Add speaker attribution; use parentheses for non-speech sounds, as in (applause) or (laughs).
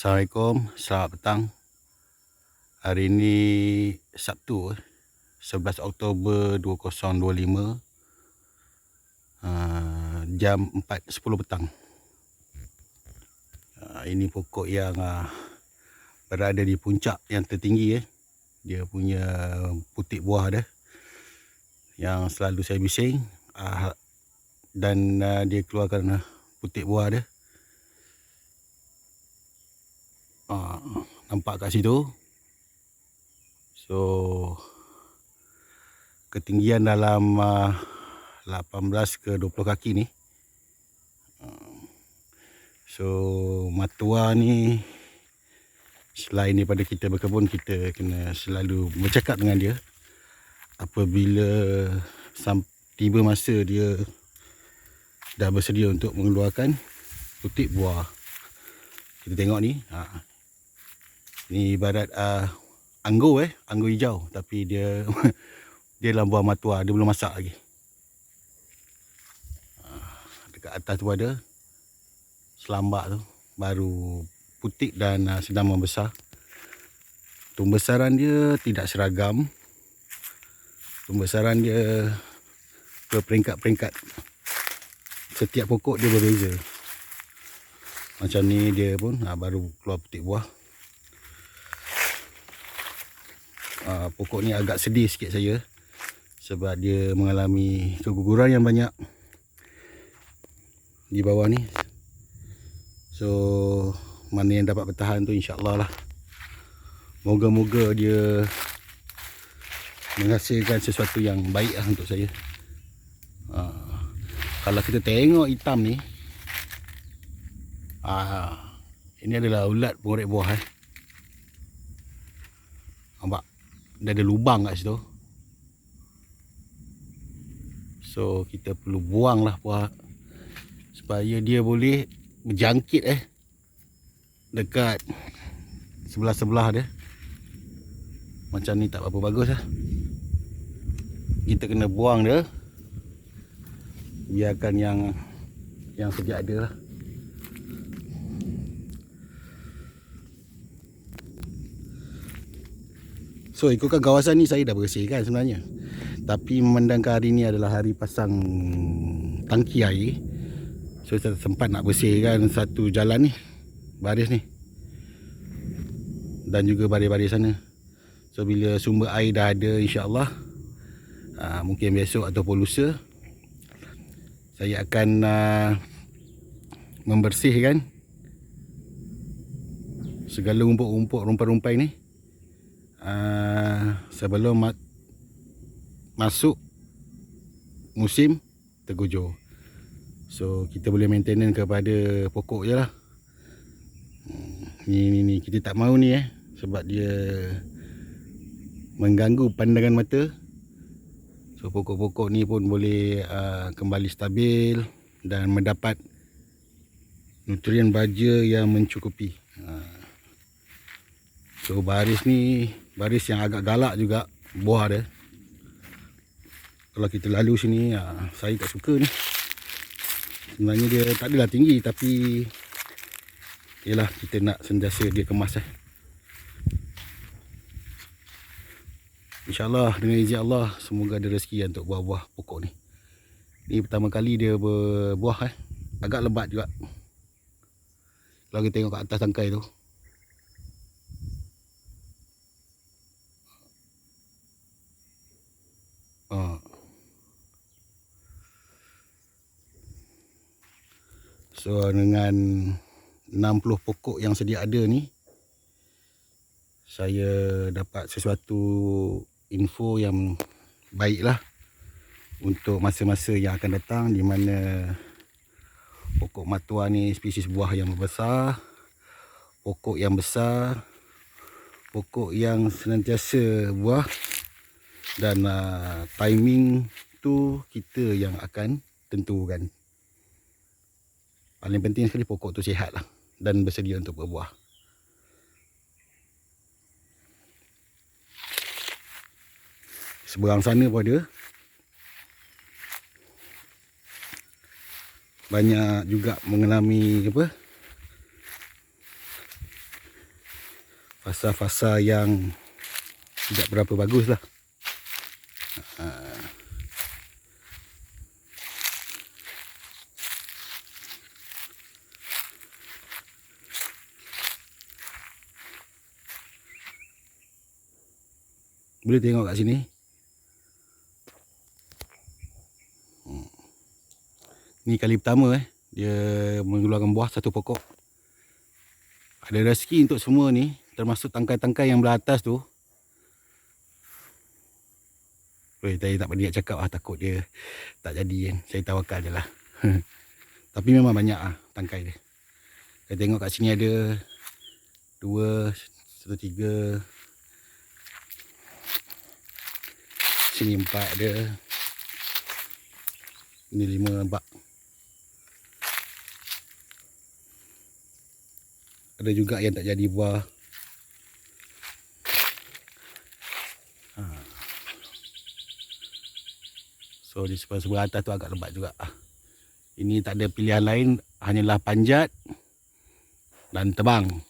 Speaker 1: Assalamualaikum, selamat petang. Hari ini Sabtu, eh, 11 Oktober 2025. Uh, jam 4.10 petang. Uh, ini pokok yang uh, berada di puncak yang tertinggi. Eh. Dia punya putik buah dia. Yang selalu saya bising. Uh, dan uh, dia keluarkan uh, putik buah dia. Nampak kat situ. So ketinggian dalam uh, 18 ke 20 kaki ni. Uh, so matua ni selain daripada kita berkebun kita kena selalu bercakap dengan dia apabila tiba masa dia dah bersedia untuk mengeluarkan putik buah. Kita tengok ni, ha, ni ibarat uh, anggur eh, anggur hijau tapi dia (laughs) dia dalam buah matua, dia belum masak lagi. Uh, dekat atas tu ada selambak tu baru putik dan uh, sedang membesar. Pembesaran dia tidak seragam. Pembesaran dia ke peringkat-peringkat. Setiap pokok dia berbeza. Macam ni dia pun ha, baru keluar putik buah. Uh, pokok ni agak sedih sikit saya sebab dia mengalami keguguran yang banyak di bawah ni. So mana yang dapat bertahan tu insyaAllah lah. Moga-moga dia menghasilkan sesuatu yang baik lah untuk saya. Uh, kalau kita tengok hitam ni uh, ini adalah ulat pengorek buah eh. nampak dia ada lubang kat situ. So kita perlu buang lah buah supaya dia boleh berjangkit eh dekat sebelah-sebelah dia. Macam ni tak apa bagus lah. Kita kena buang dia. Biarkan yang yang sejak ada lah So ikutkan kawasan ni saya dah bersihkan sebenarnya. Tapi memandangkan hari ni adalah hari pasang tangki air. So saya sempat nak bersihkan satu jalan ni Baris ni. Dan juga baris-baris sana. So bila sumber air dah ada insyaAllah aa, Mungkin besok ataupun lusa Saya akan aa, Membersihkan Segala rumput-rumput rumpai-rumpai ni uh, sebelum ma masuk musim tergujur. So kita boleh maintenance kepada pokok je lah. Hmm, ni ni ni kita tak mau ni eh sebab dia mengganggu pandangan mata. So pokok-pokok ni pun boleh uh, kembali stabil dan mendapat nutrien baja yang mencukupi. So baris ni baris yang agak galak juga buah dia. Kalau kita lalu sini ya, saya tak suka ni. Sebenarnya dia tak adalah tinggi tapi yalah kita nak sentiasa dia kemas eh. InsyaAllah dengan izin Allah semoga ada rezeki untuk buah-buah pokok ni. Ni pertama kali dia berbuah eh. agak lebat juga. Kalau kita tengok kat atas tangkai tu So dengan 60 pokok yang sedia ada ni saya dapat sesuatu info yang baiklah untuk masa-masa yang akan datang di mana pokok matua ni spesies buah yang besar, pokok yang besar, pokok yang senantiasa buah dan uh, timing tu kita yang akan tentukan paling penting sekali pokok tu sihat lah dan bersedia untuk berbuah. Seberang sana pun ada. Banyak juga mengalami apa? Fasa-fasa yang tidak berapa bagus lah. Boleh tengok kat sini. Hmm. Ni kali pertama eh dia mengeluarkan buah satu pokok. Ada rezeki untuk semua ni, termasuk tangkai-tangkai yang belah atas tu. Weh, saya tak berniat cakap ah takut dia tak jadi kan. Saya tawakal je lah. (laughs) Tapi memang banyak ah tangkai dia. Saya tengok kat sini ada dua, satu tiga, sini empat ada. Ini lima nampak. Ada juga yang tak jadi buah. Ha. So di sebelah-sebelah atas tu agak lebat juga. Ini tak ada pilihan lain. Hanyalah panjat dan tebang.